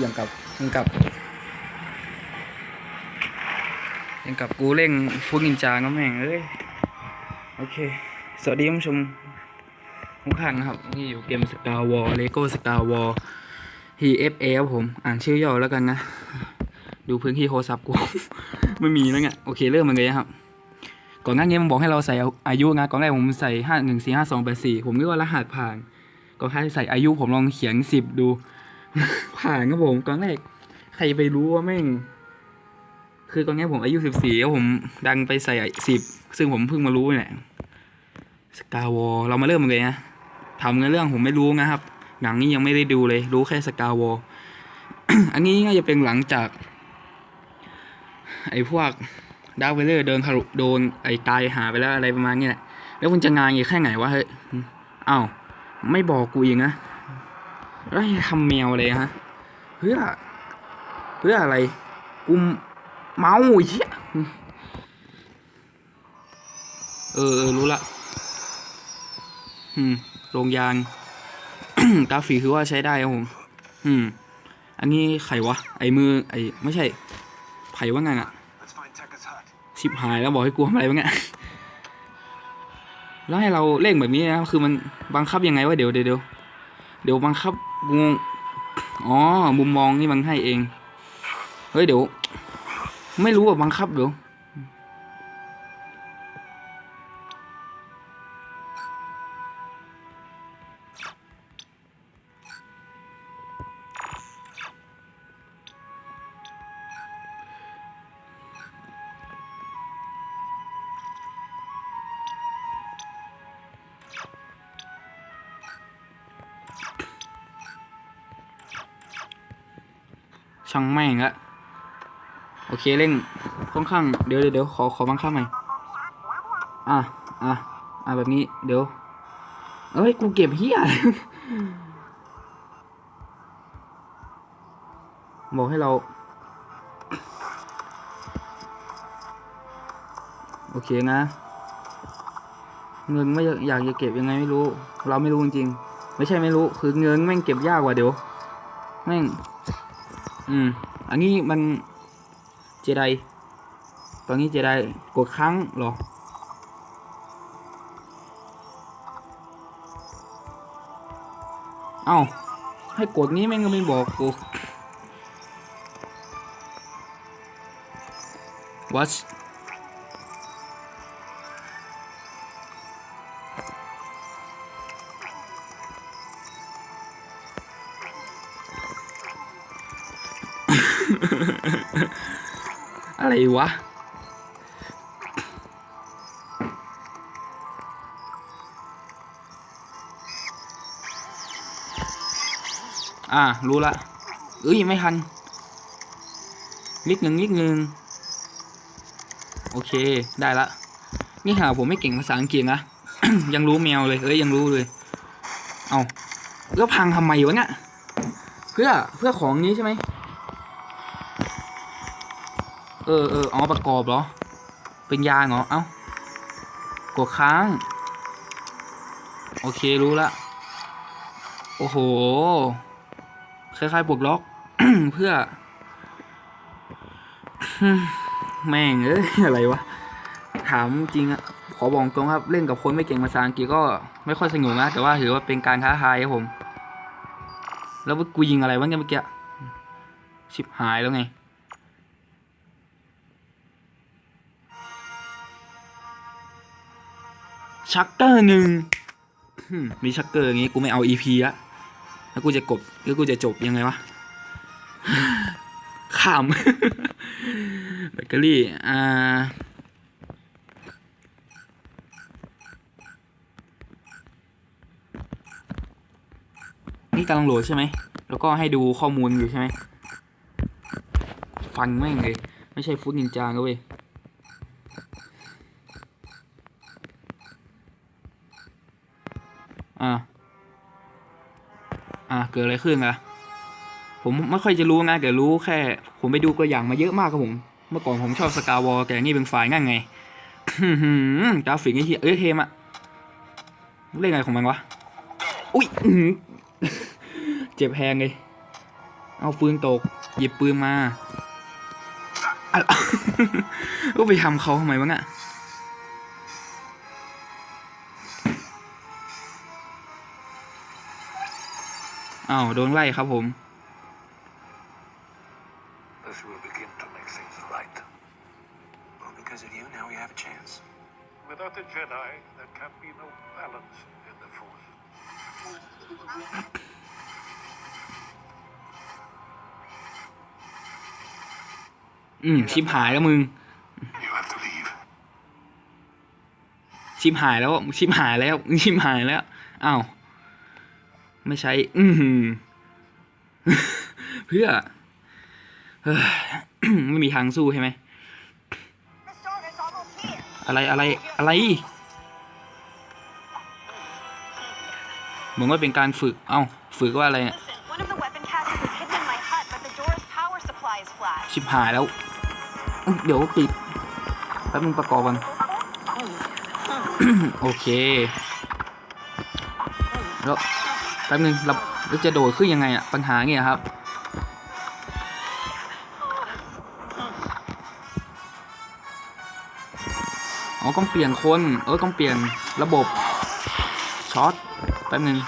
อย่างกับอย่างกับอย่างกับกูเร่งฟุกนินจางก็แม่งเอ้ยโอเค สวัสดีผู้ชมทุกท่านนะครับ นี่อยู่เกมสกาวอลเลโก้สกาวอล TFA ครับผม อ่านชื่อย่อแล้วกันนะ ดูพื้นที่โทรศัพท์กู ไม่มีแล้วไงโอเคเริ่มมันเลยนะครับ ก่อนหน้านี้มันบอกให้เราใส่อายุนะก่อนแรกผมใส่ห้าหนึ่งสี่ห้าสองแปดสี่ผมนึกว่ารหัสผ่าน ก่อนให้ใส่อายุผมลองเขียนสิบดู ผ่านครับผมก่อนแรกใครไปรู้ว่าแม่ง คือตอนนี้ผมอายุสิบสี่แล้วผมดังไปใส่สิบซึ่งผมเพิ่งมารู้เนี่ยสกาวอเรามาเริ่มกันเลยนะทำกันเรื่องผมไม่รู้นะครับ หนังนี้ยังไม่ได้ดูเลย รู้แค่สกาวออันนี้น่าจะเป็นหลังจาก ไอ้พวกดาร์คเวเลอร์เดินทะลุโดนไอ้ตายหาไปแล้วอะไรประมาณนี้แหละ แล้วมันจะงานอีกแค่ไหนวะเฮ้ยอ้าวไม่บอกกูอีกนะ แล้วให้ทำแมวอะไรฮะเพื่อเพื่ออะไรกูเมาอ้เหี้ยเออเออรู้ละอืมโรงยางกราฟิกคือว่าใช้ได้ครับผม อืม อันนี้ไขวะ ไอมือ ไอไม่ใช่ไผว่าไงอะชิบหายแล้วบอกให้กลัวอะไรวะเนี่ยแล้วให้เราเล่งแบบนี้นะคือมันบังคับยังไงวะเดี๋ยวเดี๋ยวเดี๋ยวบังคับ งงอ๋อมุมมองนี่มันให้เอง เฮ้ยเดี๋ยว ไม่รู้อะบังคับเดี๋ยว ช่างแม่งละโอเคเร่งค่อนข้างเดี๋ยวเดี๋ยวขอขอบังคับใหม่อะอะอะแบบนี้เดี๋ยวเอ้ยกูเก็บเฮียบอกให้เรา โอเคนะเงินไม่อยากอยากจะเก็บยังไงไม่รู้ เราไม่รู้จริงๆไม่ใช่ไม่รู้ คือเงินแม่งเก็บยากกว่าเดี๋ยวแม่ง อืม อันนี้มันเจไดตอนนี้เจไดกดครั้งหรอ เอ้า ให้กดนี้แม่งก็ไม่บอกกู watch วะ อ่า รู้ละเอ้ยไม่ทันนิดหนึ่งนิดหนึ่งโอเค ได้ละ นี่หาผมไม่เก่งภาษาอังกฤษนะ ยังรู้แมวเลย เอ้ย ยังรู้เลย เอาแล้วพังทำไมวะเนี่ย เพื่อ เพื่อของนี้ใช่ไหม เออเอออ๋อประกอบเหรอ เป็นยางเหรอ เอ้ากดค้าง โอเครู้ละ โอ้โห คล้ายๆปลดล็อก เพื่อ แม่งเอ้ยอะไรวะ ถามจริงอะขอบอกตรงครับ เล่นกับคนไม่เก่งภาษาอังกฤษก็ไม่ค่อยสนุกนะ แต่ว่าถือว่าเป็นการท้าทายครับผม แล้วกูยิงอะไรวะเนี่ยเมื่อกี้ ชิบหายแล้วไง ชักเกอร์หนึ่งมีชักเกอร์อย่างงี้กูไม่เอา EP ละแล้วกูจะกบแล้วกูจะจบยังไงวะข้ามแบตเตอรี่อ่านี่กำลังโหลดใช่ไหม แล้วก็ให้ดูข้อมูลอยู่ใช่ไหม ฟังแม่งเลย ไม่ใช่ฟุตนินจาเว้ย กิดอะไรขึ้นอะผมไม่ค่อยจะรู้นะแต่รู้แค่ ผมไปดูตัวอย่างมาเยอะมากครับผม เมื่อก่อนผมชอบสกาวอลแต่นี่เป็นฝ่ายง่ายไงกราฟิกไอ้เหี้ยเอ้ยเทมอะเล่นไงของมันวะ อุ้ยเจ็บแพงเลย เอาปืนตก หยิบปืนมาก็ไปทำเขาทำไมวะเนี่ย อ้าวโดนไล่ครับผม This will begin to make things right. Well, because of you, now we have a chance. Without the Jedi, there can be no balance in the Force. อืมชิบหายแล้วมึง You have to leave. ชิบหายแล้ว ชิบหายแล้วชิบหายแล้วอ้าว ไม่ใช้ อือหือเพื่อไม่มีทางสู้ใช่ไหม อะไรอะไรอะไรเหมือนว่าเป็นการฝึก เอ้า ฝึกว่าอะไรเนี่ยชิบหายแล้ว เดี๋ยวปิดแป๊บนึงประกอบกันโอเค แล้ว แป๊บนึงเราจะโดดขึ้นยังไงอะปัญหาเนี่ยครับ อ๋อต้องเปลี่ยนคน เออต้องเปลี่ยนระบบช็อตแป๊บนึง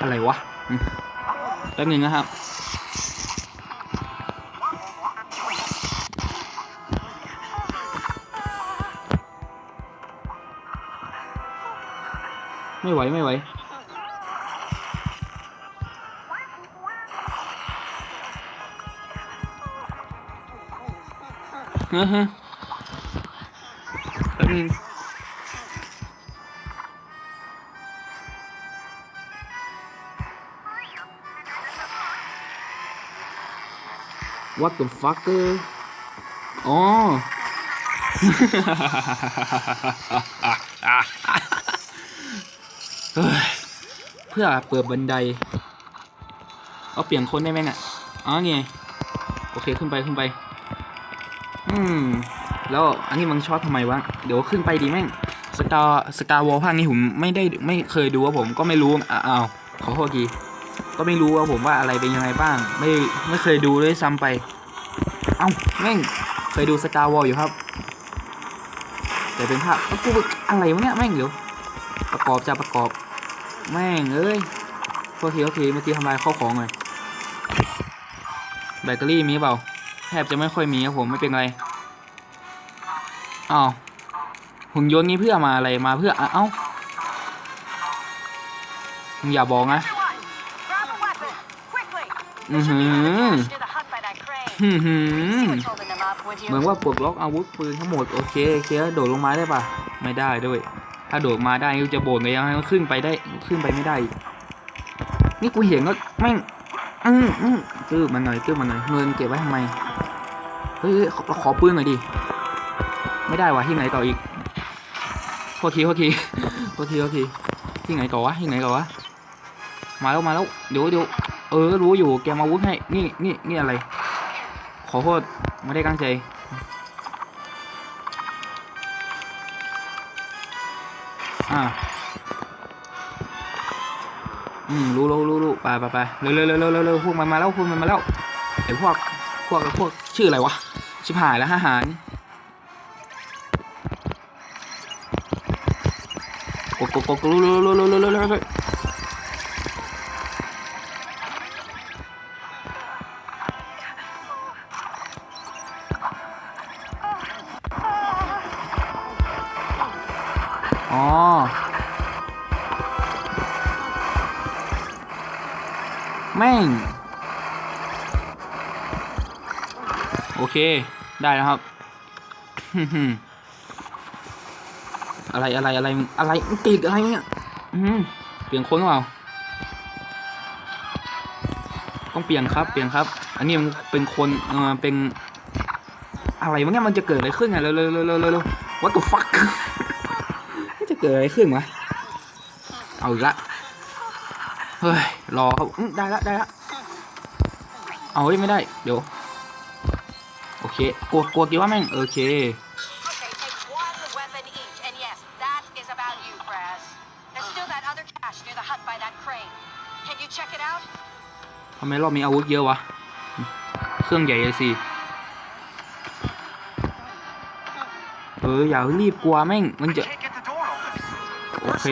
อะไรวะแป๊บนึงนะครับ ไม่ไหวไม่ไหวฮะฮะแป๊บนึง What the fucker อ๋อเฮ้ยเพื่อเปิดบันได เอาเปลี่ยนคนได้ไหมเนี่ยอ๋อไงโอเคขึ้นไปขึ้นไป อืม แล้วอันนี้มันช็อตทำไมวะ เดี๋ยวขึ้นไปดีแม่งสกาสกาวอลภาคนี้ผมไม่ได้ไม่เคยดูว่าผมก็ไม่รู้อ้าวขอโทษทีก็ไม่รู้ว่าผมว่าอะไรเป็นยังไงบ้าง ไม่ไม่เคยดูเลยซ้ำไป เอ้าแม่งเคยดูสกาวอลอยู่ครับ แต่เป็นภาพกูอะไรวะเนี่ยแม่งเดี๋ยวประกอบจะประกอบ แม่งเอ้ยโทษทีโทษทีเมื่อกี้ทำลายข้าวของเลยแบตเตอรี่มีเปล่าแทบจะไม่ค่อยมีครับผมไม่เป็นไรอ้าวหุ่นยนต์นี้เพื่อมาอะไรมาเพื่อเอ้าอย่าบอกนะอือหือเหมือนว่าปลดล็อกอาวุธปืนทั้งหมดโอเคโอเคโดดลงมาได้ปะไม่ได้ด้วย ถ้าโดดมาได้ก็จะโบนเลยยังไงขึ้นไปได้ขึ้นไปไม่ได้ นี่กูเห็นก็แม่งอืมอืมตื้อมันหน่อยตื้อมันหน่อยเงินเก็บไว้ทำไมเฮ้ยขอขอปืนหน่อยดิไม่ได้วะที่ไหนต่ออีกโทษทีโทษทีโทษทีโทษทีที่ไหนต่อวะที่ไหนต่อวะมาแล้วมาแล้วเดี๋ยวเดี๋ยวเออรู้อยู่แกมาวุธให้นี่นี่นี่อะไร ขอโทษไม่ได้ตั้งใจ อ่าอืมรู้รู้รู้รู้ไปไปไปเร็วเร็วเร็วเร็วเร็วพวกมันมาแล้วพวกมันมาแล้วไอ้พวกพวกพวกชื่ออะไรวะชิบหายแล้วทหารกดกดกดกดรู้รู้รู้รู้รู้รู้ เค ได้แล้วครับอะไรอะไรอะไรอะไรติดอะไรเนี่ยเปลี่ยนคนหรือเปล่าต้องเปลี่ยนครับ เปลี่ยนครับ อันนี้มันเป็นคนเออเป็นอะไรวะเนี่ยมันจะเกิดอะไรขึ้นอะเร็วเร็วเร็วเร็วเร็วเร็ว what the fuck มันจะเกิดอะไรขึ้นวะเอาอีกละเฮ้ยรอครับได้ละได้ละเอาเฮ้ยไม่ได้เดี๋ยว เคกลัวกลัวกี่ว่าแม่งโอเค ทำไมรอบมีอาวุธเยอะวะ เครื่องใหญ่เลยสิ เออ อย่ารีบกลัวแม่ง มันจะ โอเค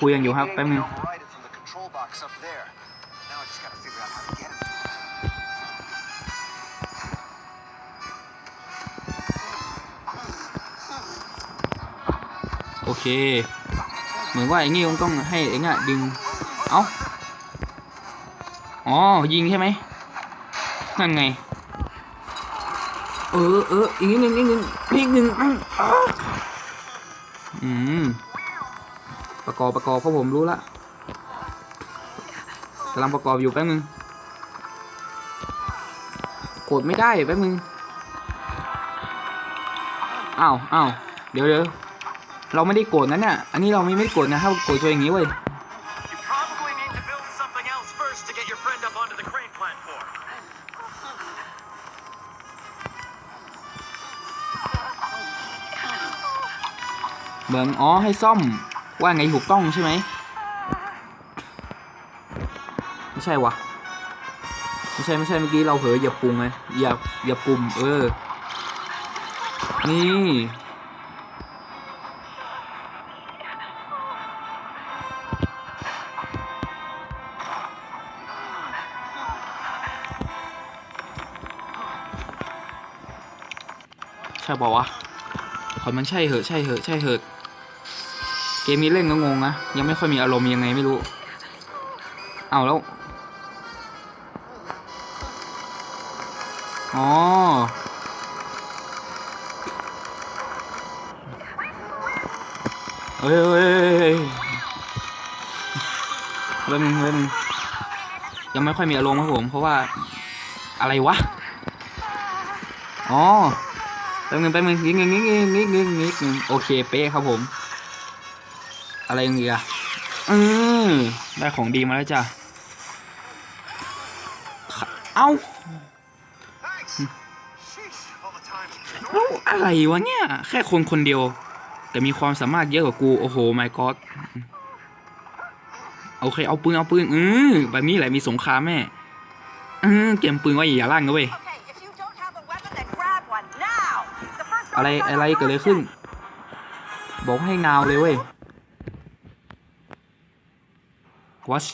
คุยกันอยู่ครับแป๊บนึง โอเค เหมือนว่าไอ้งี้มันต้องให้ไอ้ง่ดึง เอ้า อ๋อ ยิงใช่ไหมนั่นไง เออเอออีกนิดนึงอีกนิดนึงอีกนิดนึงอื้ออ้าอืมประกอบประกอบเพราะผมรู้ละกำลังประกอบอยู่แป๊บนึงกดไม่ได้แป๊บนึงอ้าวอ้าวเดี๋ยวเดี๋ยว เราไม่ได้โกรธนะเนี่ยอันนี้เราไม่ไม่ได้โกรธนะถ้าโกรธตัวอย่างนี้เว้ยเหมือนอ๋อให้ซ่อมว่าไงถูกต้องใช่ไหมไม่ใช่วะไม่ใช่ไม่ใช่เมื่อกี้เราเผลอเหยียบปุ่มไงเหยียบเหยียบปุ่มเออ นี่ ช่ป่าวะขอมันใช่เหอะใช่เหอะใช่เหอะเกมนี้เล่นก็งงนะยังไม่ค่อยมีอารมณ์ยังไงไม่รู้ เอาแล้วอ๋อเฮ้ยเฮ้ยเฮ้ยเฮ้ยเริ่มงเริ่มงยังไม่ค่อยมีอารมณ์ครับผม เพราะว่าอะไรวะ อ๋อ แป๊บนึงแป๊บนึงนิดนึงนิดนึงนิดนึงนิดนึงโอเคเป๊ะครับผม อะไรอย่างเงี้ยอือได้ของดีมาแล้วจ้ะเอ้า Thanks. Sheesh, all the time. เอ้าอะไรวะเนี่ย แค่คนคนเดียว แต่มีความสามารถเยอะกว่ากู โอ้โห my god โอเค เอาปืน เอาปืน อือแบบนี้แหละมีสงครามแม่อือเกมปืนไว้อย่าลั่นนะเว้ย อะไรอะไรเกิดอะไรขึ้น บอกให้นาวเลยเว้ย watch